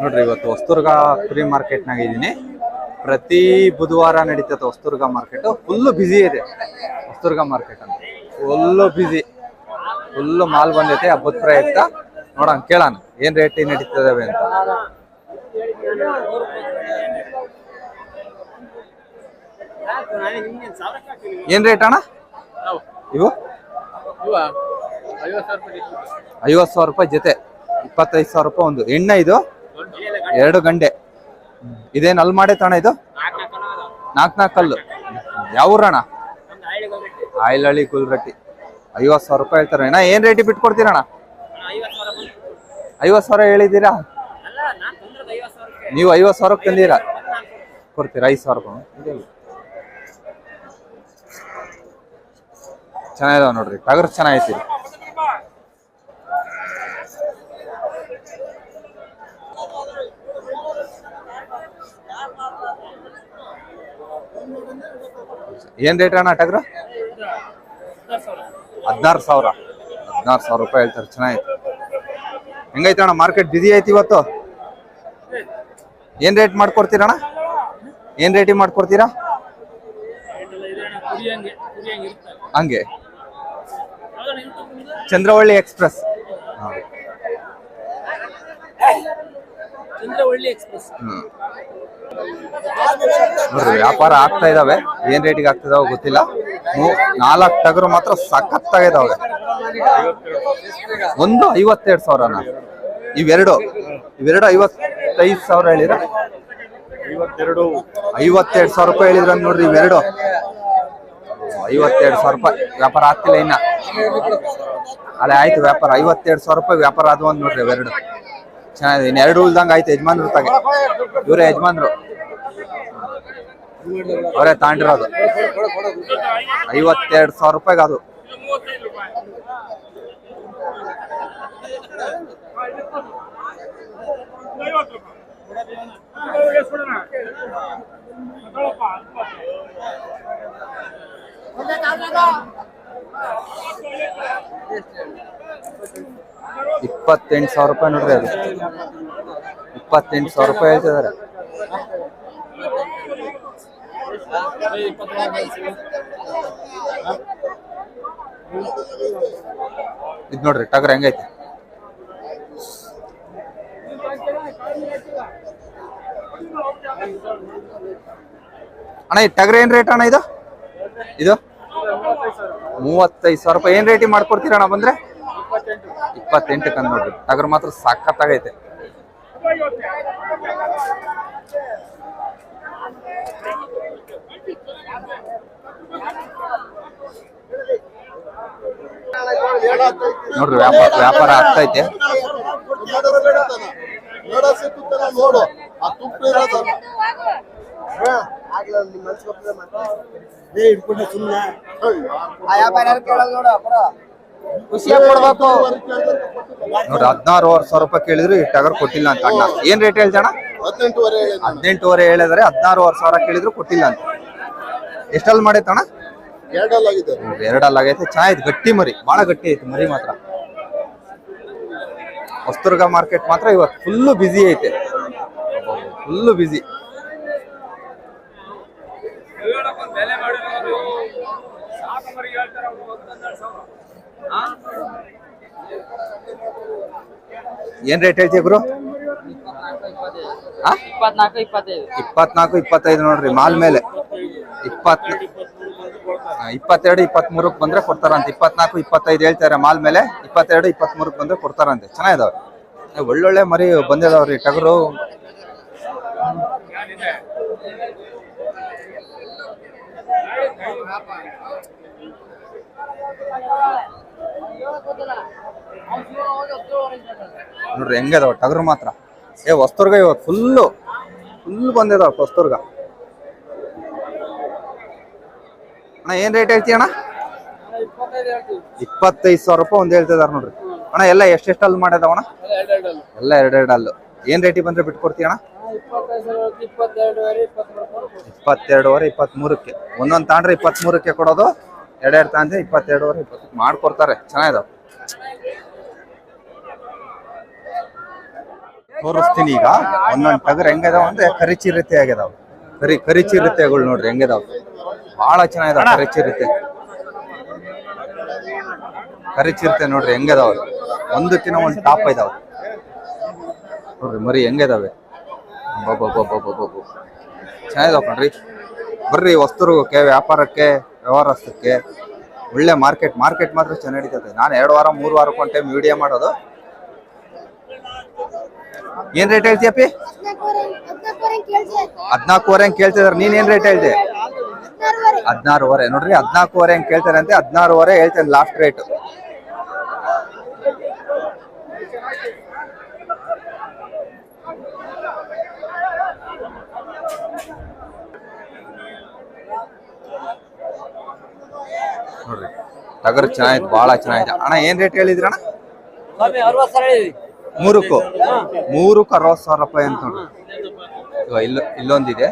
ನೋಡ್ರಿ, ಇವತ್ತು ವಸ್ತುರ್ಗಾ free market ಮಾರ್ಕೆಟ್ನಾಗ ಇದ್ದೀನಿ ಪ್ರತಿ ಬುಧವಾರ ನಡೀತದೆ ಹೊಸ್ತುರ್ಗ ಮಾರ್ಕೆಟ್ ಫುಲ್ ಬ್ಯುಸಿ ಇದೆ ಹೊಸ್ತುರ್ಗ ಮಾರ್ಕೆಟ್ ಅಂತ ಫುಲ್ಲು ಬ್ಯುಸಿ ಫುಲ್ಲು ಮಾಲ್ ಬಂದೈತೆ ಹಬ್ಬದ ಪ್ರಯುಕ್ತ ನೋಡೋಣ, ಕೇಳೋಣ. ಏನ್ ರೇಟ್ ನಡೀತದವೆ ಅಂತ. ಏನ್ ರೇಟ್ ಅಣ್ಣ? ಇವು? ಐವತ್ತು ಸಾವಿರ ರೂಪಾಯಿ ಜೊತೆ. ಇಪ್ಪತ್ತೈದು ಸಾವಿರ ರೂಪಾಯಿ ಒಂದು. ಎಣ್ಣೆ ಇದು? ಎರಡು ಗಂಟೆ ಇದೇನು ಅಲ್ಲಿ ತಾಣ ಇದು? ನಾಲ್ಕು ನಾಲ್ಕು ಕಲ್ಲು. ಯಾವ ಊರಣ್ಣ? ಆಯ್ಲಳ್ಳಿ ಕುಲ್ರಟ್ಟಿ. ಐವತ್ತು ಸಾವಿರ ರೂಪಾಯಿ ಹೇಳ್ತಾರೆ. ಅಣ್ಣ, ಏನ್ ರೇಟಿಗೆ ಬಿಟ್ಕೊಡ್ತೀರಣ್ಣ ಐವತ್ತು ಸಾವಿರ ಹೇಳಿದ್ದೀರಾ? ನೀವು ಐವತ್ತು ಸಾವಿರಕ್ಕೆ ತಂದೀರಾ? ಕೊಡ್ತೀರಾ? ಐದು ಸಾವಿರ. ಚೆನ್ನಾಗಿದಾವ ನೋಡ್ರಿ. ಟಗರ್ ಚೆನ್ನಾಗೈತಿ. ಏನ್ ರೇಟ್ ಅಣ್ಣ ಟಗ್ರ ಹದಿನಾರು ಸಾವಿರ. ಹದಿನಾರು ಸಾವಿರ ರೂಪಾಯಿ ಹೇಳ್ತಾರೆ ಚೆನ್ನಾಗಿತ್ತು ಹೆಂಗೈತೆ ಅಣ್ಣ ಮಾರ್ಕೆಟ್ ಬಿಸಿ ಐತಿ ಇವತ್ತು? ಏನ್ ರೇಟ್ ಮಾಡ್ಕೊಡ್ತೀರಣ್ಣ ಏನ್ ರೇಟಿಗೆ ಮಾಡ್ಕೊಡ್ತೀರಾ? ಹಂಗೆ. ಚಂದ್ರವಳ್ಳಿ ಎಕ್ಸ್ಪ್ರೆಸ್. ಚಂದ್ರವಳ್ಳಿ ಎಕ್ಸ್ಪ್ರೆಸ್. ಹ್ಮ್. ನೋಡ್ರಿ ವ್ಯಾಪಾರ ಆಗ್ತಾ ಇದಾವೆ. ಏನ್ ರೇಟಿಗೆ ಆಗ್ತಿದಾವೆ ಗೊತ್ತಿಲ್ಲ. ನಾಲ್ಕು ಟಗರು ಮಾತ್ರ ಸಖತ್ತಾಗಿದಾವೆ. ಒಂದು ಐವತ್ತೆರಡು ಸಾವಿರನ. ಇವೆರಡು. ಇವೆರಡು ಐವತ್ತೈದು ಸಾವಿರ ಹೇಳಿದ್ರ? ಐವತ್ತೆರಡು. ಐವತ್ತೆರಡು ಸಾವಿರ ರೂಪಾಯಿ ಹೇಳಿದ್ರ ನೋಡ್ರಿ ಇವೆರಡು. ಐವತ್ತೆರಡು ಸಾವಿರ ರೂಪಾಯಿ. ವ್ಯಾಪಾರ ಆಗ್ತಿಲ್ಲ ಇನ್ನ. ಅಲ್ಲೇ ಆಯ್ತು ವ್ಯಾಪಾರ. ಐವತ್ತೆರಡು ಸಾವಿರ ರೂಪಾಯಿ ವ್ಯಾಪಾರ ಅದು ಒಂದು ನೋಡ್ರಿ ಇವೆರಡು. ಚೆನ್ನಾಗಿದೆ. ಇನ್ನು ಎರಡು ಉಳ್ದಂಗ ಆಯ್ತು ಯಜಮಾನ್ರು ತಾಗೆ. ಇವರೇ ಯಜಮಾನ್ರು. ಅವರೇ ತಾಂಡಿರೋದು. ಐವತ್ತೆರಡು ಸಾವಿರ ರೂಪಾಯಿಗೆ ಅದು. ಇಪ್ಪತ್ತೆಂಟು ಸಾವಿರ ರೂಪಾಯಿ ನೋಡ್ರಿ ಅದು. ಇಪ್ಪತ್ತೆಂಟು ಸಾವಿರ ರೂಪಾಯಿ ಹೇಳ್ತಿದಾರೆ ಇದ್ ನೋಡ್ರಿ, ಟಗರ್ ಹೆಂಗೈತೆ? ಅಣ್ಣ, ಈ ಟಗರ್ ಏನ್ ರೇಟ್ ಅಣ್ಣ ಇದು? ಇದು? ಮೂವತ್ತೈದು ಸಾವಿರ ರೂಪಾಯಿ. ಏನ್ ರೇಟಿಗೆ ಮಾಡ್ಕೊಡ್ತೀರ ಅಣ್ಣ ಬಂದ್ರೆ? ಇಪ್ಪತ್ತೆಂಟಕ್ಕೆ ನೋಡ್ರಿ. ಟಗರ್ ಮಾತ್ರ ಸಖತ್ತಾಗೈತೆ ನೋಡ್ರಿ ವ್ಯಾಪಾರ ವ್ಯಾಪಾರ ಆಗ್ತೈತೆ. ನೋಡ ಆ ತುಪ್ಪ ಇರೋದು ಏ ಇಟ್ಕೊಂಡೆ ಸುಮ್ಮನೆ ಖುಷಿಯಾಗಿ ಕೊಡ್ಬೇಕು. ನೋಡ್ರಿ ಹದಿನಾರುವರೆ ಸಾವಿರ ರೂಪಾಯಿ ಕೇಳಿದ್ರು ಈ ಟಗರ್ ಕೊಟ್ಟಿಲ್ಲ ಅಂತ ಅಣ್ಣ. ಏನ್ ರೇಟ್ ಹೇಳ್ತಣ್ಣ ಹದಿನೆಂಟುವರೆ ಹೇಳಿದ್ರೆ ಹದಿನಾರುವರೆ ಸಾವಿರ ಕೇಳಿದ್ರು ಕೊಟ್ಟಿಲ್ಲ ಅಂತ. ಎಷ್ಟಲ್ಲಿ ಮಾಡೈತಣ್ಣ? ಎರಡಲ್ಲ ಹಾಲ್ ಎರಡಲ್ಲ ಆಗೈತೆ ಚೆನ್ನಾಗೈತೆ ಗಟ್ಟಿ ಮರಿ. ಬಹಳ ಗಟ್ಟಿ ಐತೆ ಮರಿ ಮಾತ್ರ. ಹೊಸದುರ್ಗ ಮಾರ್ಕೆಟ್ ಮಾತ್ರ ಇವತ್ತು ಫುಲ್ಲು ಬಿಸಿ ಐತೆ. ಫುಲ್ಲು ಬಿಸಿ ಏನ್ ರೇಟ್ ಐತಿ ಗುರು? ಇಪ್ಪತ್ನಾಲ್ಕು ಇಪ್ಪತ್ತೈದು. ನೋಡ್ರಿ ಮಾಲ್ ಮೇಲೆ. ಇಪ್ಪತ್ ಇಪ್ಪತ್ತೆರಡು, ಇಪ್ಪತ್ಮೂರಕ್ಕೆ ಬಂದ್ರೆ ಕೊಡ್ತಾರಂತೆ. ಇಪ್ಪತ್ನಾಲ್ಕು, ಇಪ್ಪತ್ತೈದು ಹೇಳ್ತಾರೆ ಮಾಲ್ ಮೇಲೆ. ಇಪ್ಪತ್ತೆರಡು, ಇಪ್ಪತ್ಮೂರಕ್ಕೆ ಬಂದ್ರೆ ಕೊಡ್ತಾರಂತೆ. ಚೆನ್ನಾಗಿದಾವೆ. ಒಳ್ಳೊಳ್ಳೆ ಮರಿ ಬಂದಿದಾವ್ರಿ ಟಗರು. ನೋಡ್ರಿ ಹೆಂಗದಾವ ಟಗರು ಮಾತ್ರ. ಏ, ಹೊಸ್ತುರ್ಗ ಇವಾಗ ಫುಲ್ಲು ಫುಲ್ ಬಂದಿದಾವ ಹೊಸ್ತುರ್ಗ. ಅಣ್ಣ, ಏನ್ ರೇಟ್ ಹೇಳ್ತೀಯ ಅಣ್ಣ? ಇಪ್ಪತ್ತೈದು ಸಾವಿರ ರೂಪಾಯಿ ಒಂದ್ ಹೇಳ್ತಿದಾರ ನೋಡ್ರಿ. ಅಣ್ಣ, ಎಲ್ಲ ಎಷ್ಟೆಷ್ಟು ಅಲ್ಲಿ ಮಾಡ್ಯದವಣ ಅಣ್ಣ? ಎಲ್ಲ ಎರಡೆರಡು ಅಲ್ಲು ಏನ್ ರೇಟಿಗೆ ಬಂದ್ರೆ ಬಿಟ್ಕೊಡ್ತೀಯ ಅಣ್ಣ? ಇಪ್ಪತ್ತೆರಡುವರೆ, ಇಪ್ಪತ್ಮೂರಕ್ಕೆ. ಒಂದೊಂದ್ ತಾಂಡ್ರೆ ಇಪ್ಪತ್ಮೂರಕ್ಕೆ ಕೊಡೋದು, ಎರಡೆರಡು ತಾಂಡ್ರೆ ಇಪ್ಪತ್ತೆರಡುವರೆ ಇಪ್ಪತ್ತು ಮಾಡ್ಕೊಡ್ತಾರೆ. ಚೆನ್ನಾಗಿದಾವ. ತೋರಿಸ್ತೀನಿ ಈಗ. ಒಂದೊಂದ್ ಟಗರ್ ಹೆಂಗದಾವ ಅಂದ್ರೆ ಕರಿಚಿ ರೀತಿ ಆಗ್ಯದಾವ. ಕರಿ ಕರಿಚಿ ರೀತಿಗಳು ನೋಡ್ರಿ ಹೆಂಗದಾವ ಬಹಳ ಚೆನ್ನಾಗಿದೆ ಕರಿ ಚಿರತೆ ನೋಡ್ರಿ ಹೆಂಗದಾವ ದಿನ ಒಂದ್ ಟಾಪ್ ಇದಾವ. ನೋಡ್ರಿ ಮರಿ ಹೆಂಗದಾವೆ. ಚೆನ್ನಾಗಿದಾವ ಕಣ್ರಿ. ಬರ್ರಿ ವಸ್ತುರ್ಗಕ್ಕೆ ವ್ಯಾಪಾರಕ್ಕೆ ವ್ಯವಹಾರಸ್ಥಕ್ಕೆ. ಒಳ್ಳೆ ಮಾರ್ಕೆಟ್ ಮಾರ್ಕೆಟ್ ಮಾತ್ರ ಚೆನ್ನಾಗಿ ನಡೀತದೆ ನಾನು ಎರಡು ವಾರ ಮೂರು ವಾರ ಒಂದು ಟೈಮ್ ವಿಡಿಯೋ ಮಾಡೋದು. ಏನ್ ರೇಟ್ ಹೇಳ್ತೀಯಪ್ಪಿ? ಹದ್ನಾಲ್ಕೂವರೆ ಹೆಂಗ್ ಕೇಳ್ತಿದಾರೆ. ನೀನ್ ಏನ್ ರೇಟ್ ಹೇಳ್ದೆ? ಹದಿನಾರುವರೆ. ನೋಡ್ರಿ ಹದಿನಾಲ್ಕೂವರೆ ಹೆಂಗ್ ಕೇಳ್ತಾರೆ ಅಂತೆ ಹದಿನಾರುವರೆ ಹೇಳ್ತೇನೆ ಲಾಸ್ಟ್ ರೇಟ್ ನೋಡ್ರಿ ಟಗರ್ ಚೆನ್ನಾಗಿತ್ತು ಬಹಳ ಚೆನ್ನಾಗಿದೆ. ಅಣ್ಣ ಏನ್ ರೇಟ್ ಹೇಳಿದ್ರಿ ಅಣ್ಣ? ಮೂರಕ್ಕೂ? ಮೂರಕ್ಕೂ ಅರವತ್ತು ಸಾವಿರ ರೂಪಾಯಿ ಅಂತ ನೋಡ್ರಿ. ಇಲ್ಲೊಂದಿದೆ.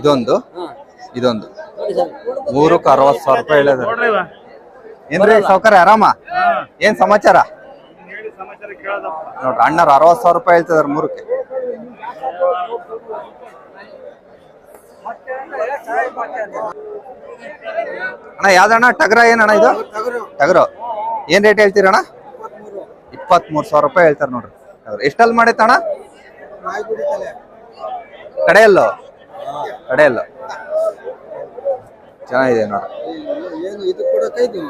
ಇದೊಂದು. ಇದೊಂದು. ಮೂರಕ್ಕೆ ಅರವತ್ತು ಸಾವಿರ ರೂಪಾಯಿ ಹೇಳಿದ್ರು ಏನ್ರಿ ಸೌಕರ್ಯ ಆರಾಮ? ಏನ್ ಸಮಾಚಾರ? ನೋಡ್ರಿ ಅಣ್ಣರು ಅರವತ್ತು ಸಾವಿರ ರೂಪಾಯಿ ಹೇಳ್ತಿದಾರ ಮೂರಕ್ಕೆ. ಅಣ್ಣ ಯಾವ್ದಣ್ಣ ಟಗರ ಏನಣ್ಣ ಇದು? ಟಗರು. ಏನ್ ರೇಟ್ ಹೇಳ್ತೀರಣ್ಣ? ಇಪ್ಪತ್ಮೂರು ಸಾವಿರ ರೂಪಾಯಿ ಹೇಳ್ತಾರೆ ನೋಡ್ರಿ. ಟಗರು. ಎಷ್ಟಲ್ಲಿ ಮಾಡೈತಣ್ಣ ಕಡೆಯಲ್ಲೋ? ಕಡೆಯಲ್ಲೋ. ಚೆನ್ನಾಗಿದೆ ನೋಡಿ. ಏನು ಇದು ಕೂಡ ಕೈದು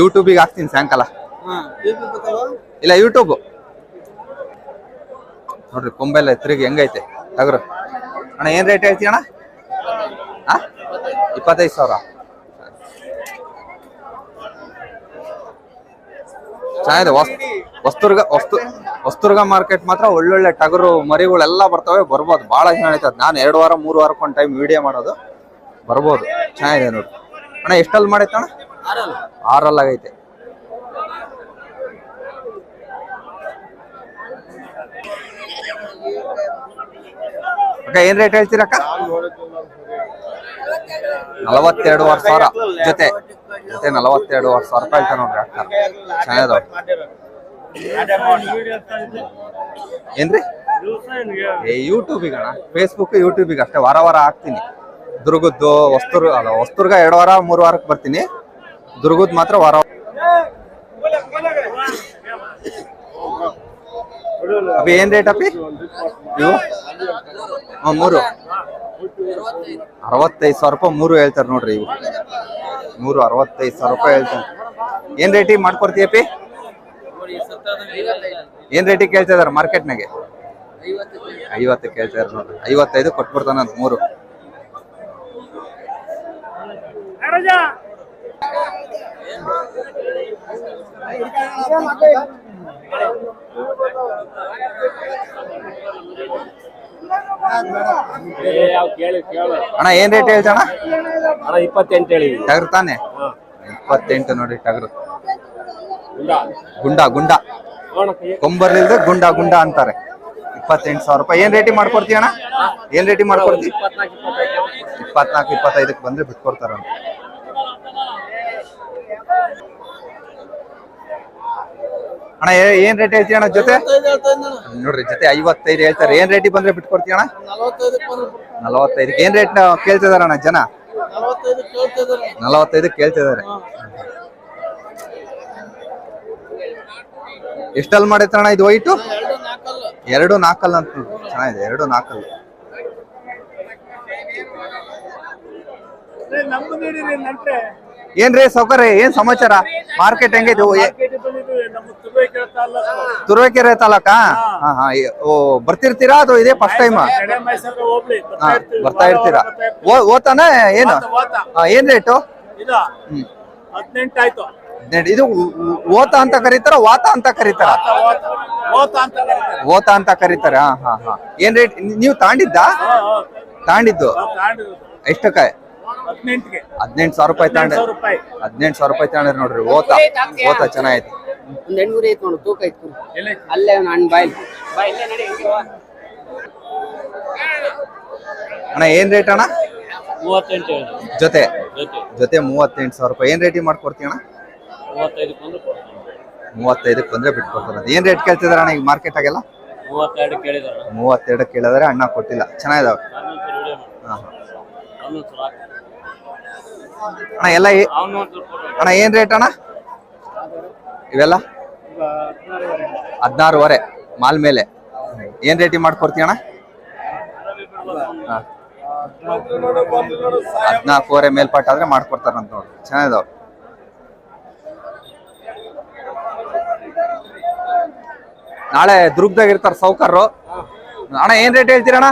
ಯೂಟ್ಯೂಬಿಗೆ ಹಾಕ್ತೀನಿ ಸಾಯಂಕಾಲ. ಇಲ್ಲ ಯೂಟ್ಯೂಬ್ ನೋಡ್ರಿ ಕೊಂಬೆಲ್ಲ ತಿರುಗಿ ಹೆಂಗೈತೆ. ಟಗರು ಅಣ್ಣ ಏನ್ ರೇಟ್ ಹೇಳ್ತೀಯ ಅಣ್ಣ? ಇಪ್ಪತ್ತೈದು ಸಾವಿರ. ಚೆನ್ನಾಗಿದೆ ವಸ್ ವಸ್ತುರ್ಗ ವಸ್ತು ವಸ್ತುರ್ಗ ಮಾರ್ಕೆಟ್ ಮಾತ್ರ ಒಳ್ಳೊಳ್ಳೆ ಟಗರು ಮರಿಗಳೆಲ್ಲ ಬರ್ತವೆ. ಬರ್ಬೋದು. ಭಾಳ ಚೆನ್ನಾಗೈತೆ ನಾನು ಎರಡು ವಾರ, ಮೂರು ವಾರಕ್ಕೆ ಒಂದು ಟೈಮ್ ವಿಡಿಯೋ ಮಾಡೋದು. ಬರ್ಬೋದು. ಚೆನ್ನಾಗಿದೆ ನೋಡಿ. ಅಣ್ಣ ಎಷ್ಟಲ್ಲಿ ಮಾಡೈತೆ ಅಣ್ಣ? ಆರಲ್ಲಿ. ಆಗೈತೆ. ಅಕ್ಕ, ಏನ್ ರೇಟ್ ಹೇಳ್ತೀರಕ್ಕ ನಲವತ್ತೆರಡುವರೆ ಸಾವಿರ. ಜೊತೆ. ಜೊತೆ ನಲವತ್ತೆರಡುವರೆ ಸಾವಿರ ರೂಪಾಯಿ ನೋಡ್ರಿ ಅಕ್ಕ. ಚೆನ್ನಾಗಿದಾವ ಏನ್ರಿ? ಏ ಯೂಟ್ಯೂಬಿಗೆ ಅಣ್ಣ ಫೇಸ್ಬುಕ್ ಯೂಟ್ಯೂಬಿಗೆ ಅಷ್ಟೇ ವಾರ ವಾರ ಹಾಕ್ತೀನಿ. ದುರ್ಗದ್ದು ವಸ್ತುರ್ ಅಲ್ಲ ವಸ್ತುರ್ಗ ಎರಡು ವಾರ ಮೂರು ವಾರಕ್ಕೆ ಬರ್ತೀನಿ. ದುರ್ಗದ್ ಮಾತ್ರ ವಾರ ಅಪ್ಪಿ ಏನ್ ರೇಟ್ ಅಪ್ಪಿ ಇವು? ಮೂರು. ಅರವತ್ತೈದು ಸಾವಿರ ರೂಪಾಯಿ ಮೂರು ಹೇಳ್ತಾರೆ ನೋಡ್ರಿ ಇವು. ಮೂರು ಅರವತ್ತೈದು ಸಾವಿರ ರೂಪಾಯಿ ಹೇಳ್ತಾರೆ. ಏನ್ ರೇಟಿಗೆ ಮಾಡ್ಕೊಡ್ತೀಯಪ್ಪಿ? ಏನ್ ರೇಟಿಗೆ ಕೇಳ್ತಾ ಇದಾರೆ ಮಾರ್ಕೆಟ್ನಾಗೆ ಐವತ್ತು ಕೇಳ್ತಾ ಇದಾರೆ ನೋಡ್ರಿ. ಐವತ್ತೈದು ಕೊಟ್ಬಿಡ್ತಾನಂತ ಮೂರು. ಅಣ್ಣ ಏನ್ ರೇಟ್ ಹೇಳ್ತಾನ ಅಣ್ಣ ಇಪ್ಪತ್ತೆಂಟು ಹೇಳಿ ಟಗರ್ ತಾನೆ? ಇಪ್ಪತ್ತೆಂಟು ನೋಡಿ ಟಗರು. ಗುಂಡ? ಗುಂಡ ಕೊಂಬರ್ಲಿಲ್ದೆ ಗುಂಡ ಗುಂಡ ಅಂತಾರೆ. ಇಪ್ಪತ್ತೆಂಟು ಸಾವಿರ ರೂಪಾಯಿ. ಏನ್ ರೇಟಿ ಮಾಡ್ಕೊಡ್ತೀಯ ಅಣ್ಣ ಏನ್ ರೇಟಿ ಮಾಡ್ಕೊಡ್ತೀವಿ ಇಪ್ಪತ್ನಾಲ್ಕು ಇಪ್ಪತ್ತೈದಕ್ಕೆ ಬಂದ್ರೆ ಬಿಟ್ಕೊಡ್ತಾರ ಅಣ್ಣ ಏ- ಏನ್ ರೇಟ್ ಹೇಳ್ತೀಯ ಅಣ್ಣ ಜೊತೆ? ನೋಡ್ರಿ ಜೊತೆ ಐವತ್ತೈದು ಹೇಳ್ತಾರೆ. ಏನ್ ರೇಟಿಗೆ ಬಂದ್ರೆ ಬಿಟ್ಕೊಡ್ತೀಯ ಅಣ್ಣ ನಲವತ್ತೈದಕ್ಕೆ. ಏನ್ ರೇಟ್ ಕೇಳ್ತಿದಾರ ಅಣ್ಣ ಜನ ನಲವತ್ತೈದು ಕೇಳ್ತಿದಾರೆ ಎಷ್ಟಲ್ಲಿ ಮಾಡೈತೆ ಅಣ್ಣ ಇದು ವೈಟು ಎರಡು ನಾಲ್ಕಲ್ಲ. ಅಂತ. ಚೆನ್ನಾಗಿದೆ ಎರಡು ನಾಲ್ಕಲ್ಲ. ಏನ್ರಿ ಸೌಕರ್ಯ ಏನ್ ಸಮಾಚಾರ? ಮಾರ್ಕೆಟ್ ಹೆಂಗೈತೆ? ತುರ್ವೇಕೆರೆ ತಾಲೂಕಾ? ಹಾ. ಹಾ ಏ- ಓ ಬರ್ತಿರ್ತೀರಾ ಅದು ಇದೇ ಫಸ್ಟ್ ಟೈಮ್ ಹಾ ಬರ್ತಾ ಇರ್ತೀರಾ? ಓ- ಓತಾನ ಏನು? ಹಾ, ಏನ್ ರೇಟು ಹದಿನೆಂಟು ಆಯ್ತು. ಇದು ಓತ ಅಂತ ಕರೀತಾರ ವಾತ ಅಂತ ಕರೀತಾರ? ಓತ ಅಂತ ಕರೀತಾರೆ. ಓತ ಅಂತ ಕರೀತಾರ. ಹಾ ಹಾ ಹಾ. ಏನ್ ರೇಟ್ ನೀವು ತಾಂಡಿದ್ದ? ತಾಂಡಿದ್ದು? ಎಷ್ಟಕ್ಕೆ? ಹದಿನೆಂಟು ಸಾವಿರ ರೂಪಾಯಿ ತಾಂಡ. ಹದಿನೆಂಟು ಸಾವಿರ ರೂಪಾಯಿ. ತಾಂಡ್ರಿ ನೋಡ್ರಿ ಓತ ಓತ ಚೆನ್ನಾಗೈತಿ. ಒಂದ್ ಎಂಟ್ನೂರ ಐತ್ ನೋಡು ತೂಕ ಐತ್. ಅಲ್ಲೇ ಅಣ್ಣ ಏನ್ ರೇಟ್ ಅಣ್ಣ? ಮೂವತ್ತೆಂಟು ಜೊತೆ. ಜೊತೆ. ಮೂವತ್ತೆಂಟು ಸಾವಿರ ರೂಪಾಯಿ. ಏನ್ ರೇಟಿಗೆ ಮಾಡ್ಕೊಡ್ತೀವಿ ಅಣ್ಣ ಮೂವತ್ತೈದಕ್ಕೆ ಬಂದ್ರೆ ಕೊಡ್ತೀನಿ. ಮೂವತ್ತೈದಕ್ಕೆ ಬಂದ್ರೆ ಬಿಟ್ಕೊಡ್ತಾರೆ ಏನ್ ರೇಟ್ ಕೇಳ್ತಿದಾರ ಅಣ್ಣ ಈಗ ಮಾರ್ಕೆಟ್ ಆಗೆಲ್ಲ? ಮೂವತ್ತೆರಡು ಕೇಳಿದಾರ ಮೂವತ್ತೆರಡು ಕೇಳಿದ್ರೆ ಅಣ್ಣ ಕೊಟ್ಟಿಲ್ಲ. ಚೆನ್ನಾಗಿದಾವೆ? ಅಣ್ಣ ಎಲ್ಲ ಏ- ಅಣ್ಣ ಏನ್ ರೇಟ್ ಅಣ್ಣ? ಇವೆಲ್ಲ? ಹದಿನಾರುವರೆ ಮಾಲ್ ಮೇಲೆ. ಏನ್ ರೇಟ್ ಮಾಡ್ಕೊಡ್ತೀಯ ಅಣ್ಣ? ಹದಿನಾಲ್ಕೂವರೆ ಮೇಲ್ಪಟ್ಟಾದ್ರೆ ಮಾಡ್ಕೊಡ್ತಾರಂತ ನೋಡಿ. ಚೆನ್ನಾಗಿದಾವ್. ನಾಳೆ ದುರ್ಗದಾಗ ಇರ್ತಾರ ಸೌಕರ್ರು ಅಣ್ಣ, ಏನ್ ರೇಟ್ ಹೇಳ್ತೀರಣ್ಣ?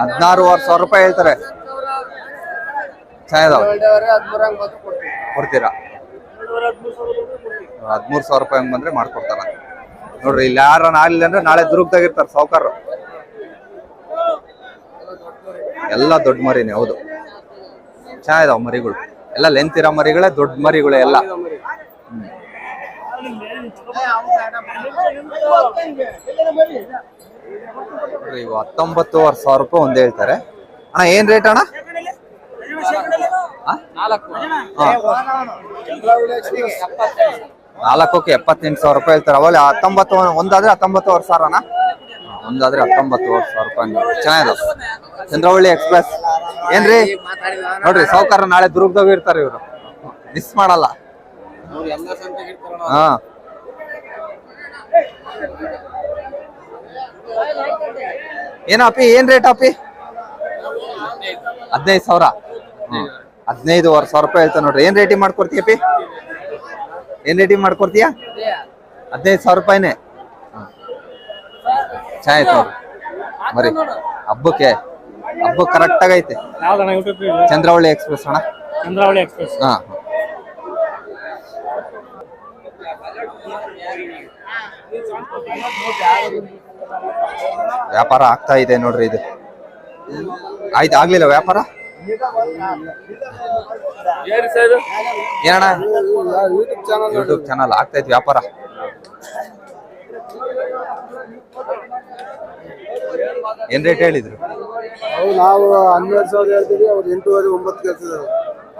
ಹದಿನಾರೂವರೆ ಸಾವಿರ ರೂಪಾಯಿ ಹೇಳ್ತಾರೆ. ಚೆನ್ನಾಗಿದಾವ ಕೊಡ್ತೀರಾ? ಹದಿಮೂರು ಸಾವಿರ ರೂಪಾಯಿ ಹಂಗ್ ಬಂದ್ರೆ ಮಾಡ್ಕೊಡ್ತಾರ. ನೋಡ್ರಿ, ಇಲ್ಲಿ ಯಾರ ಆಗ್ಲಿಲ್ಲ ಅಂದ್ರೆ ನಾಳೆ ದುರ್ಗದಾಗ ಇರ್ತಾರ ಸಾವುಕಾರರು. ಎಲ್ಲ ದೊಡ್ಡ ಮರಿನೇ, ಹೌದು. ಚೆನ್ನಾಗಿದಾವ ಮರಿಗಳು. ಎಲ್ಲ ಲೆಂತ್ ಇರೋ ಮರಿಗಳೇ ದೊಡ್ಡ ಮರಿಗಳೇ ಎಲ್ಲ. ಇವು ಹತ್ತೊಂಬತ್ತುವರೆ ಸಾವಿರ ರೂಪಾಯಿ ಒಂದ್ ಹೇಳ್ತಾರೆ. ಅಣ್ಣ, ಏನ್ ರೇಟ್ ಅಣ್ಣ. ನಾಲ್ಕಕ್ಕೆ ಎಪ್ಪತ್ತೆಂಟು ಸಾವಿರ ರೂಪಾಯಿ ಹೇಳ್ತಾರೆ. ಅವಲ್ಲಿ ಹತ್ತೊಂಬತ್ತು, ಒಂದಾದ್ರೆ ಹತ್ತೊಂಬತ್ತುವರೆ ಅಣ್ಣ? ಒಂದಾದ್ರೆ ಹತ್ತೊಂಬತ್ತುವರೆ ಸಾವಿರ ರೂಪಾಯಿ. ಚೆನ್ನಾಗಿದೆ. ಚಂದ್ರವಳ್ಳಿ ಎಕ್ಸ್ಪ್ರೆಸ್ ಏನ್ರಿ? ನೋಡ್ರಿ ಸಾವುಕಾರ ನಾಳೆ ದುರ್ಗದಾಗ ಇರ್ತಾರೆ ಇವರು. ಮಿಸ್ ಮಾಡಲ್ಲ. ಹಾ. ಏನೋ ಅಪ್ಪಿ ಏನ್ ರೇಟ್ ಅಪ್ಪಿ? ಹದಿನೈದು ಸಾವಿರ. ಹ್ಮ್. ಹದಿನೈದುವರೆ ಸಾವಿರ ರೂಪಾಯಿ ಹೇಳ್ತಾ ನೋಡ್ರಿ. ಏನ್ ರೇಟಿಂಗ್ ಮಾಡ್ಕೊಡ್ತೀಯ ಅಪ್ಪಿ? ಏನ್ ರೇಟಿಂಗ್ ಮಾಡ್ಕೊಡ್ತೀಯ? ಹದಿನೈದು ಸಾವಿರ ರೂಪಾಯಿನೇ. ಚೆನ್ನಾಯ್ತು ನೋಡ್ರಿ. ಮರಿ. ಹಬ್ಬಕ್ಕೆ ಹಬ್ಬ ಕರೆಕ್ಟ್ ಆಗೈತೆ. ಚಂದ್ರವಳ್ಳಿ ಎಕ್ಸ್ಪ್ರೆಸ್ ಅಣ್ಣ. ಚಂದ್ರವಳ್ಳಿ ಎಕ್ಸ್ಪ್ರೆಸ್. ಹಾ. ವ್ಯಾಪಾರ ಆಗ್ತಾ ಇದೆ ನೋಡ್ರಿ ಇದು. ಆಯ್ತು ಆಗ್ಲಿಲ್ಲ ವ್ಯಾಪಾರ? ಏನಣ್ಣ? ಯೂಟ್ಯೂಬ್ ಚಾನಲ್ ಆಗ್ತೈತಿ ವ್ಯಾಪಾರ. ಏನ್ ರೇಟ್ ಹೇಳಿದ್ರು? ನಾವು ಹನ್ನೆರಡು ಸಾವಿರ ಹೇಳ್ತೀವಿ ಅವ್ರು ಎಂಟೂವರೆ ಒಂಬತ್ತು ಕೇಳ್ತಿದ್ದಾರೆ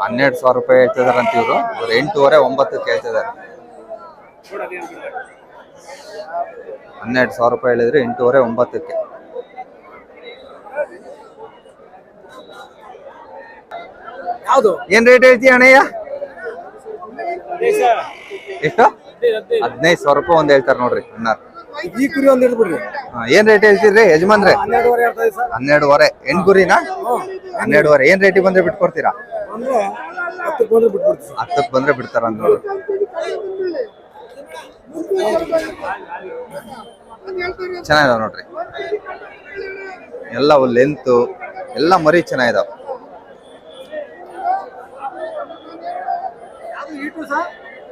ಹನ್ನೆರಡು ಸಾವಿರ ರೂಪಾಯಿ ಹೇಳ್ತಿದಾರೆ ಅಂತ ಇವ್ರು. ಇವ್ರು ಎಂಟೂವರೆ ಒಂಬತ್ತು ಕೇಳ್ತಿದಾರೆ ಹನ್ನೆರಡು ಸಾವಿರ ರೂಪಾಯಿ ಹೇಳಿದ್ರೆ ಎಂಟೂವರೆ ಒಂಬತ್ತಕ್ಕೆ. ಏನ್ ರೇಟ್ ಹೇಳ್ತೀಯ ಅಣ್ಣಯ್ಯ? ಎಷ್ಟು? ಹದಿನೈದು ಸಾವಿರ ರೂಪಾಯಿ ಒಂದ್ ಹೇಳ್ತಾರೆ ನೋಡ್ರಿ ಅಣ್ಣಾರ್. ಈ ಕುರಿ ಒಂದ್ ಹಿಡ್ಬಿಡ್ರಿ ಏನ್ ರೇಟ್ ಹೇಳ್ತೀರಿ ಯಜಮಾನ್ರೆ? ಹನ್ನೆರಡುವರೆ ಎಂಟು ಹನ್ನೆರಡುವರೆ. ಗುರಿನಾ ಹನ್ನೆರಡುವರೆ. ಏನ್ ರೇಟಿಗೆ ಬಂದ್ರೆ ಬಿಟ್ಕೊಡ್ತೀರಾ? ಹತ್ತಕ್ಕೆ ಬಂದ್ರೆ ಬಿಡ್ತಾರ ಅಂತ ಚೆನ್ನಾಗಿದಾವ ನೋಡ್ರಿ. ಎಲ್ಲ ಲೆಂತ್ ಎಲ್ಲ ಮರಿ ಚೆನ್ನಾಗಿದಾವ.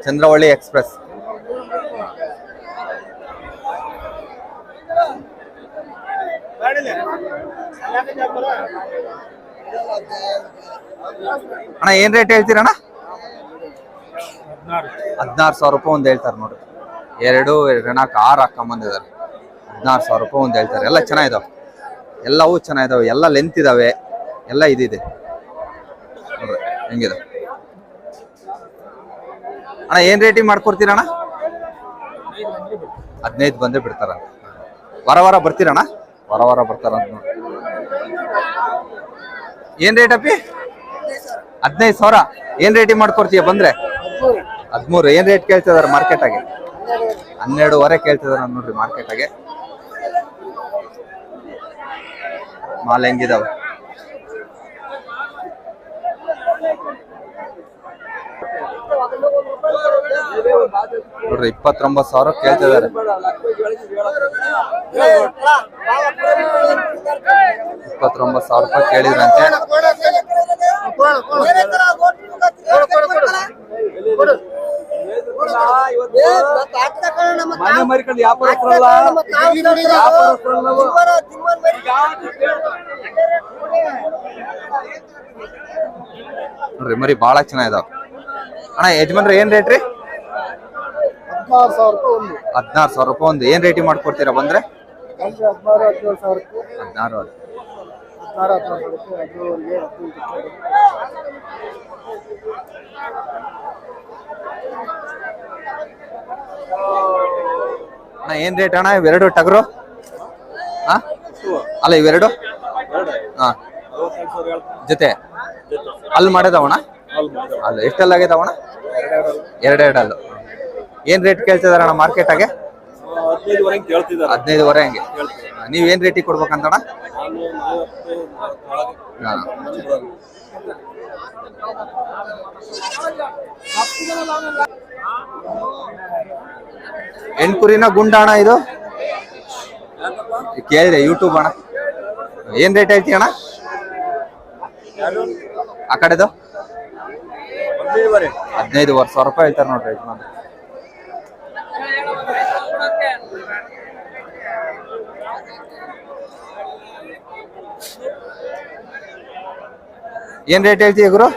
ಚಂದ್ರವಳ್ಳಿ ಎಕ್ಸ್ಪ್ರೆಸ್. ಅಣ್ಣ, ಏನ್ ರೇಟ್ ಹೇಳ್ತೀರಣ್ಣ? ಹದಿನಾರು ಸಾವಿರ ರೂಪಾಯಿ ಒಂದು ಹೇಳ್ತಾರೆ ನೋಡ್ರಿ. ಎರಡು ಎರಡು, ನಾಲ್ಕು, ಆರು ಹಾಕೊಂಬಂದಿದ್ದಾರೆ ಹದಿನಾರು ಸಾವಿರ ರೂಪಾಯಿ ಒಂದು ಹೇಳ್ತಾರೆ. ಎಲ್ಲ ಚೆನ್ನಾಗಿದಾವೆ. ಎಲ್ಲವೂ ಚೆನ್ನಾಗಿದಾವೆ. ಎಲ್ಲ ಲೆಂತ್ ಇದಾವೆ. ಎಲ್ಲ ಇದಿದೆ. ಹೆಂಗಿದೆ? ಅಣ್ಣ, ಏನ್ ರೇಟಿಂಗ್ ಮಾಡ್ಕೊಡ್ತೀರಣ್ಣ ಹದಿನೈದು ಬಂದ್ರೆ ಬಿಡ್ತಾರ ವಾರ ವಾರ ಬರ್ತೀರಣ್ಣ ವಾರ ವಾರ ಬರ್ತಾರಂತ ನೋಡಿ ಏನ್ ರೇಟ್ ಅಪ್ಪಿ? ಹದಿನೈದು ಸಾವಿರ. ಏನ್ ರೇಟಿಂಗ್ ಮಾಡ್ಕೊಡ್ತೀಯ ಬಂದ್ರೆ? ಹದಿಮೂರು. ಏನ್ ರೇಟ್ ಕೇಳ್ತಿದಾರೆ ಮಾರ್ಕೆಟ್ ಆಗಿ? ಹನ್ನೆರಡುವರೆ ಕೇಳ್ತಿದಾರೆ ನೋಡ್ರಿ ಮಾರ್ಕೆಟ್ ಆಗಿ. ಮಾಲ್ ಹೆಂಗಿದಾವೆ? ನೋಡ್ರಿ ಇಪ್ಪತ್ತೊಂಬತ್ತು ಸಾವಿರ ಕೇಳ್ತಿದ್ದಾರೆ. ಇಪ್ಪತ್ತೊಂಬತ್ತು ಸಾವಿರ ರೂಪಾಯಿ ಕೇಳಿದ್ರಂತೆ. ಮನೆ ಮರಿಕೊಂಡು ವ್ಯಾಪಾರಸ್ಥರಲ್ಲ. ನೋಡ್ರಿ ಮರಿ ಬಹಳ ಚೆನ್ನಾಗಿದಾವ. ಅಣ್ಣ ಯಜಮಾನ್ರಿ ಏನ್ ರೇಟ್ ರೀ? ಹದಿನಾರು ಸಾವಿರ ರೂಪಾಯಿ ಒಂದು. ಏನ್ ರೇಟಿಂಗ್ ಮಾಡ್ಕೊಡ್ತೀರಾ ಬಂದ್ರೆ? ಹದಿನಾರು ಅಣ್ಣ, ಏನ್ ರೇಟ್ ಅಣ್ಣ ಇವೆರಡು ಟಗರು? ಹಾ ಅಲ್ಲ, ಇವೆರಡು? ಹಾ ಜೊತೆ? ಅಲ್ಲಿ ಮಾಡಿದವಣ ಅಲ್ಲ ಎಷ್ಟೆಲ್ಲ ಎರಡೆರಡು ಎರಡೆರಡಲ್ಲು. ಏನ್ ರೇಟ್ ಕೇಳ್ತಿದಾರಣ್ಣ ಕೇಳ್ತಿದ್ದಾರೆ. ಹದಿನೈದುವರೆ ಹಂಗೆ. ನೀವ್ ಏನ್ ರೇಟಿಗೆ ಕೊಡ್ಬೇಕಂತಣ್ಣ? ಹಾ. ಹೆಣ್ಕುರಿನ ಗುಂಡ ಅಣ್ಣ ಇದು? ಕೇಳಿದೆ ಯೂಟ್ಯೂಬ್ ಅಣ್ಣ. ಏನ್ ರೇಟ್ ಐತಿ ಅಣ್ಣ? ಆ ಕಡೆದು? ಹದಿನೈದುವರೆ. ಹದಿನೈದುವರೆ ಸಾವಿರ ರೂಪಾಯಿ ಹೇಳ್ತಾರೆ ನೋಡ್ರಿ ಯಜಮಾನ್ ಏನ್ ರೇಟ್ ಹೇಳ್ತೀಯ ಗುರು?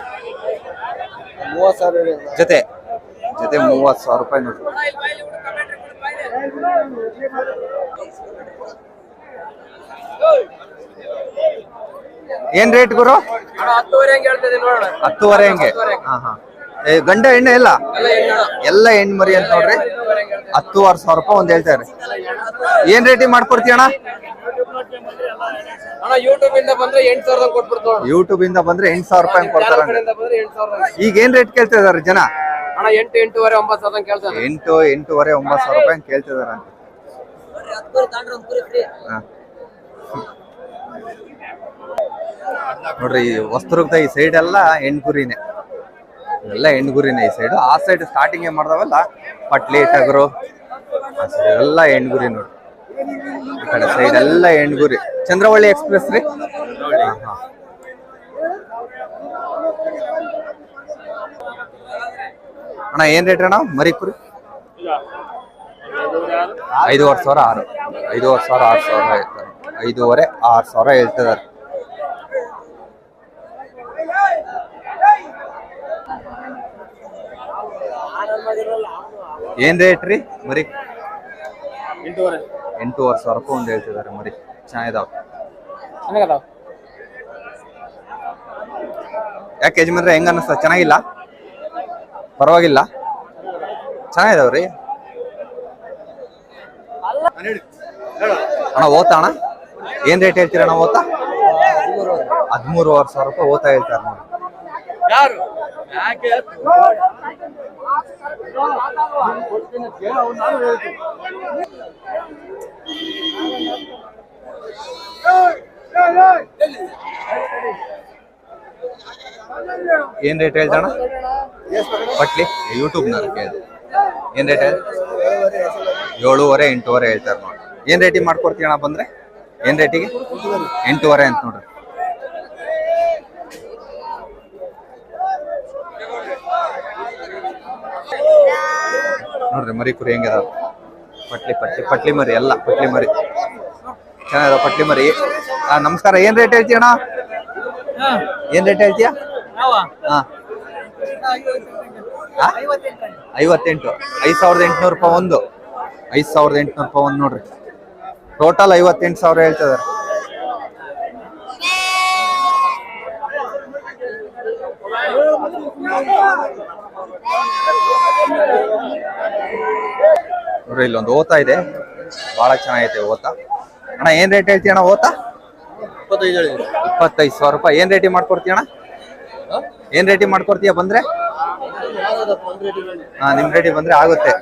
ಮೂವತ್ತು ಸಾವಿರ ಜೊತೆ? ಜೊತೆ ಮೂವತ್ತು ಸಾವಿರ ರೂಪಾಯಿ ನೋಡಿ. ಏನ್ ರೇಟ್ ಗುರು? ಹತ್ತುವರೆ ಹಂಗೆ ಹಾ ಹಾ. ಗಂಡ ಹೆಣ್ಣು ಇಲ್ಲ ಎಲ್ಲ ಹೆಣ್ಣು ಮರಿ ಅಂತ ನೋಡ್ರಿ. ಹತ್ತುವರೆ ಸಾವಿರ ರೂಪಾಯಿ ಒಂದ್ ಹೇಳ್ತಾರೆ ಏನ್ ರೇಟಿಗೆ ಮಾಡ್ಕೊಡ್ತೀಯಣ್ಣ ಅಣ್ಣ? ಯೂಟ್ಯೂಬ್ ಇಂದ ಬಂದ್ರೆ ಎಂಟ್ ಸಾವಿರ ರೂಪಾಯಿ ಕೊಡ್ತಾರೆ ಈಗ ಏನ್ ರೇಟ್ ಕೇಳ್ತಾ ಇದಾರೆ ಜನ? ಅಣ್ಣ ಎಂಟು ಎಂಟೂವರೆ ಒಂಬತ್ತು ಸಾವಿರ ಕೇಳ್ತಾರೆ ಎಂಟು ಎಂಟೂವರೆ ಒಂಬತ್ತು ಸಾವಿರ ರೂಪಾಯಿ ಕೇಳ್ತಾ ಇದಾರೆ. ನೋಡ್ರಿ ಈ ವಸ್ತ್ರಗ್ದ ಈ ಸೈಡ್ ಎಲ್ಲ ಹೆಣ್ಗುರಿನೇ. ಎಲ್ಲ ಹೆಣ್ಗುರಿನೇ ಈ ಸೈಡ್ ಆ ಸೈಡ್ ಸ್ಟಾರ್ಟಿಂಗ್ ಏನ್ ಮಾಡ್ದವಲ್ಲ ಪಟ್ಲಿ ಟಗರು ಎಲ್ಲ ಹೆಣ್ಗುರಿ ನೋಡ್ರಿ. ಈ ಕಡೆ ಸೈಡ್ ಎಲ್ಲ ಹೆಣ್ಗುರಿ ಚಂದ್ರವಳ್ಳಿ ಎಕ್ಸ್ಪ್ರೆಸ್ ರೀ. ಅಣ್ಣ, ಏನ್ ರೇಟ್ ಅಣ್ಣ? ಮರಿ ಕುರಿ ಐದೂವರೆ ಸಾವಿರ, ಆರು. ಐದೂವರೆ ಸಾವಿರ, ಆರು ಸಾವಿರ ಹೇಳ್ತಾರೆ. ಐದೂವರೆ, ಆರು ಸಾವಿರ ಹೇಳ್ತಿದ್ದಾರೆ. ಏನ್ ರೇಟ್ ರೀ ಮರಿ? ಎಂಟೂವರೆ. ಎಂಟೂವರೆ ಸಾವಿರ ರೂಪಾಯಿ ಒಂದು ಹೇಳ್ತಿದ್ದಾರೆ ಮರಿ. ಚೆನ್ನಾಗಿದಾವ ಯಾಕೆ ಯಜಮಾನ್ರೆ ಹೆಂಗ ಅನ್ನಿಸ್ತದೆ ಚೆನ್ನಾಗಿಲ್ಲ? ಪರವಾಗಿಲ್ಲ. ಚೆನ್ನಾಗಿದಾವ್ರಿ ಅಣ್ಣ ಓತಾ ಅಣ್ಣ? ಏನ್ ರೇಟ್ ಹೇಳ್ತೀರ ಅಣ್ಣ ಓತಾ ಹದಿಮೂರುವರೆ ಸಾವಿರ ರೂಪಾಯಿ ಓತಾ ಹೇಳ್ತಾರೆ ನೋಡಿ. ಯಾರು? ಯಾಕೆ? ಏನ್ ರೇಟ್ ಹೇಳ್ತಾಣ ಪಟ್ಲಿ? ಯೂಟ್ಯೂಬ್ನವ್ರು ಕೇಳಿದೆ ಏನ್ ರೇಟ್ ಏಳುವರೆ, ಎಂಟುವರೆ ಹೇಳ್ತಾರೆ ನೋಡಿ. ಏನ್ ರೇಟಿಗೆ ಮಾಡ್ಕೊಡ್ತೀವಿ ಅಣ್ಣ ಬಂದ್ರೆ? ಏನ್ ರೇಟಿಗೆ ಎಂಟೂವರೆ ಅಂತ ನೋಡ್ರಿ ನೋಡ್ರಿ, ಮರಿ ಕುರಿ ಹೆಂಗದ ಪಟ್ಲಿ ಪಟ್ಲಿ ಪಟ್ಲಿ ಮರಿ ಎಲ್ಲ ಪಟ್ಲಿ ಮರಿ. ಚೆನ್ನಾಗಿದಾವ ಪಟ್ಲಿ ಮರಿ. ನಮಸ್ಕಾರ, ಏನ್ ರೇಟ್ ಹೇಳ್ತೀಯ ಅಣ್ಣ ಏನ್ ರೇಟ್ ಹೇಳ್ತೀಯ? ಐವತ್ತೆಂಟು. ಐದು ಸಾವಿರದ ಎಂಟುನೂರು ರೂಪಾಯಿ ಒಂದು. ಐದು ಸಾವಿರದ ಎಂಟುನೂರು ರೂಪಾಯಿ ಒಂದು ನೋಡ್ರಿ. ಟೋಟಲ್ ಐವತ್ತೆಂಟು ಸಾವಿರ ಹೇಳ್ತದ ನೋಡ್ರಿ ಇಲ್ಲೊಂದು ಓತಾ ಇದೆ. ಬಹಳ ಚೆನ್ನಾಗೈತೆ ಓತಾ. ಅಣ್ಣ ಏನ್ ರೇಟ್ ಹೇಳ್ತೀಯ ಅಣ್ಣ ಓತಾ? ಇಪ್ಪತ್ತೈದು ಸಾವಿರ ರೂಪಾಯಿ. ಏನ್ ರೇಟಿಗೆ ಮಾಡ್ಕೊಡ್ತೀಯ ಅಣ್ಣ ಏನ್ ರೇಟಿಂಗ್ ಮಾಡ್ಕೊಡ್ತೀಯ ಬಂದ್ರೆ? ಹಾ, ನಿಮ್ ರೇಟಿ ಬಂದ್ರೆ ಆಗುತ್ತೆ.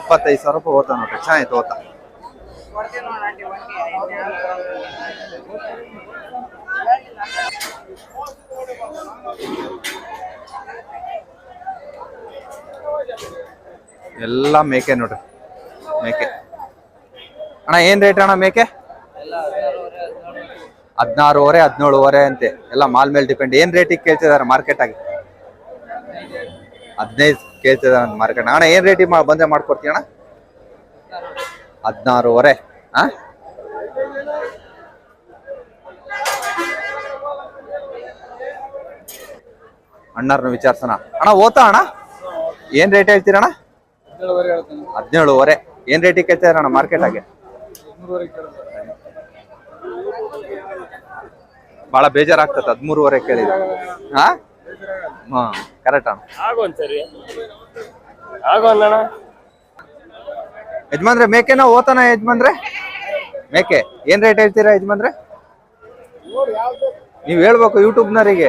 ಇಪ್ಪತ್ತೈದು ಸಾವಿರ ರೂಪಾಯಿ ಓದ್ತಾ ನೋಡ್ರಿ, ಚೆನ್ನಾಗಿತ್ತು ಓದ್ತಾ. ಎಲ್ಲ ಮೇಕೆ ನೋಡ್ರಿ, ಮೇಕೆ. ಅಣ್ಣ, ಏನ್ ರೇಟ್ ಅಣ್ಣ ಮೇಕೆ? ಹದಿನಾರೂವರೆ ಹದಿನೇಳುವರೆ ಅಂತೆ. ಎಲ್ಲ ಮಾಲ್ ಮೇಲೆ ಡಿಪೆಂಡ್ ಏನ್ ರೇಟಿಗೆ ಕೇಳ್ತಿದಾರೆ ಮಾರ್ಕೆಟ್ ಆಗಿ? ಹದಿನೈದು ಕೇಳ್ತಿದಾರೆ ಮಾರ್ಕೆಟ್ ಅಣ್ಣ ಏನ್ ರೇಟಿಗೆ ಬಂದ್ರೆ ಮಾಡ್ಕೊಡ್ತೀಯ ಅಣ್ಣ ಹದಿನಾರೂವರೆ. ಆ? ಅಣ್ಣಾರ್ನ ವಿಚಾರ್ಸೋಣ. ಅಣ್ಣ ಓತಾ ಅಣ್ಣ? ಏನ್ ರೇಟ್ ಹೇಳ್ತೀರಣ್ಣ? ಹದಿನೇಳುವರೆ ಏನ್ ರೇಟಿಗೆ ಅಣ್ಣ ಮಾರ್ಕೆಟ್ ಆಗಿ? ಬಹಳ ಬೇಜಾರಾಗ್ತದೆ ಹದಿಮೂರುವರೆ ಕೇಳಿದ್ರೆ ಹಾ? ಹಾ ಕರೆಕ್ಟ್ ಅಣ್ಣ. ಯಜಮಾನ್ರೆ ಮೇಕೆನ ಓತನ ಯಜಮಾನ್ರೆ? ಮೇಕೆ ಏನ್ ರೇಟ್ ಹೇಳ್ತೀರಾ ಯಜಮಾನ್ರೆ? ನೀವ್ ಹೇಳ್ಬೇಕು ಯೂಟ್ಯೂಬ್ನವರಿಗೆ.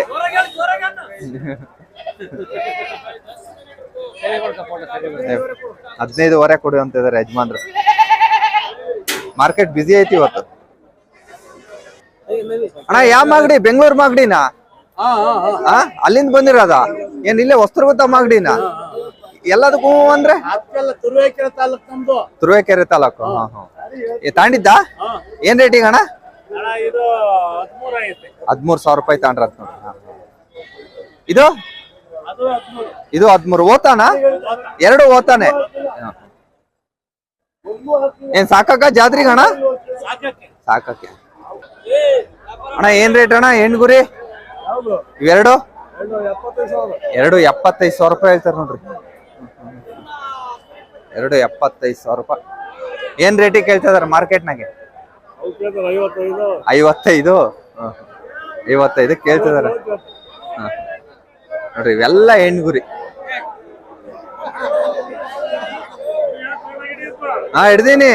ಹದಿನೈದುವರೆ ಕೊಡು ಅಂತ ಇದಾರೆ ಯಜಮಾನ್ರು. ಮಾರ್ಕೆಟ್ ಬ್ಯುಸಿ ಐತಿ ಇವತ್ತು. ಅಣ್ಣ ಯಾವ ಮಾಗಡಿ? ಬೆಂಗಳೂರು ಮಾಗಡಿನ? ಅಲ್ಲಿಂದ ಬಂದಿರೋದ? ಏನ್ ಇಲ್ಲೇ ವಸ್ತ್ರಗುತ್ತ ಮಾಗಡಿನ? ಎಲ್ಲದಕ್ಕೂ ಅಂದ್ರೆ? ತುರುವೇಕೆರೆ ತಾಲೂಕು ತಾಂಡಿದ್ದ? ಏನ್ ರೇಟಿಗೆ ಅಣ್ಣ? ಹದಿಮೂರು ಸಾವಿರ ರೂಪಾಯಿ ತಾಂಡ್ರ ಇದು? ಇದು ಹದ್ಮೂರು. ಓತಾನ? ಎರಡು ಓತಾನೆ. ಏನ್ ಸಾಕಾಕ ಜಾತ್ರೆಗೆ ಅಣ್ಣ? ಸಾಕಕ್ಕೆ ಸಾಕಕ್ಕೆ ಅಣ್ಣ ಏನ್ ರೇಟ್ ಅಣ್ಣ? ಹೆಣ್ ಗುರಿ? ಇವೆರಡು ಎರಡು? ಎಪ್ಪತ್ತೈದು ಸಾವಿರ. ರೂಪಾಯಿ ಹೇಳ್ತಾರೆ ನೋಡ್ರಿ. ಎರಡು ಎಪ್ಪತ್ತೈದು ಸಾವಿರ ರೂಪಾಯಿ. ಏನ್ ರೇಟಿಗೆ ಕೇಳ್ತಾ ಇದಾರೆ ಮಾರ್ಕೆಟ್ನಾಗೆ ಐವತ್ತೈದು. ಐವತ್ತೈದು? ಕೇಳ್ತಿದಾರೆ. ನೋಡ್ರಿ ಇವೆಲ್ಲ ಹೆಣ್ಗುರಿ ಹಾ ಹಿಡ್ದೀನಿ.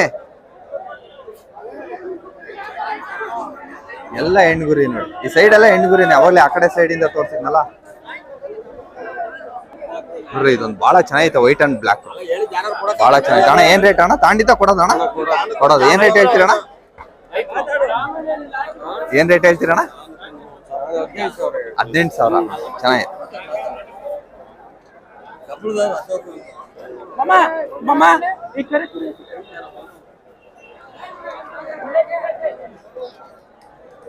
ಎಲ್ಲ ಹೆಣ್ಗುರಿ ನೋಡಿ. ಈ ಸೈಡ್ ಎಲ್ಲ ಹೆಣ್ಗುರಿನೇ ಅವಾಗಲೇ ಆ ಕಡೆ ಸೈಡ್ ಇಂದ ತೋರ್ಸಿದ್ನಲ್ಲ? ನೋಡ್ರಿ, ಇದೊಂದು ಬಹಳ ಚೆನ್ನಾಗಿತ್ತು ವೈಟ್ ಅಂಡ್ ಬ್ಲಾಕ್ ಬಹಳ ಚೆನ್ನಾಗಿತ್ತು ಅಣ್ಣ, ಏನ್ ರೇಟ್ ಅಣ್ಣ? ತಾಂಡಿತ ಕೊಡೋದು ಅಣ್ಣ? ಕೊಡೋದು. ಏನ್ ರೇಟ್ ಹೇಳ್ತೀರಣ್ಣ? ಏನ್ ರೇಟ್ ಹೇಳ್ತೀರಣ್ಣ? ಹದಿನೆಂಟು ಸಾವಿರ. ಚೆನ್ನಾಗಿದೆ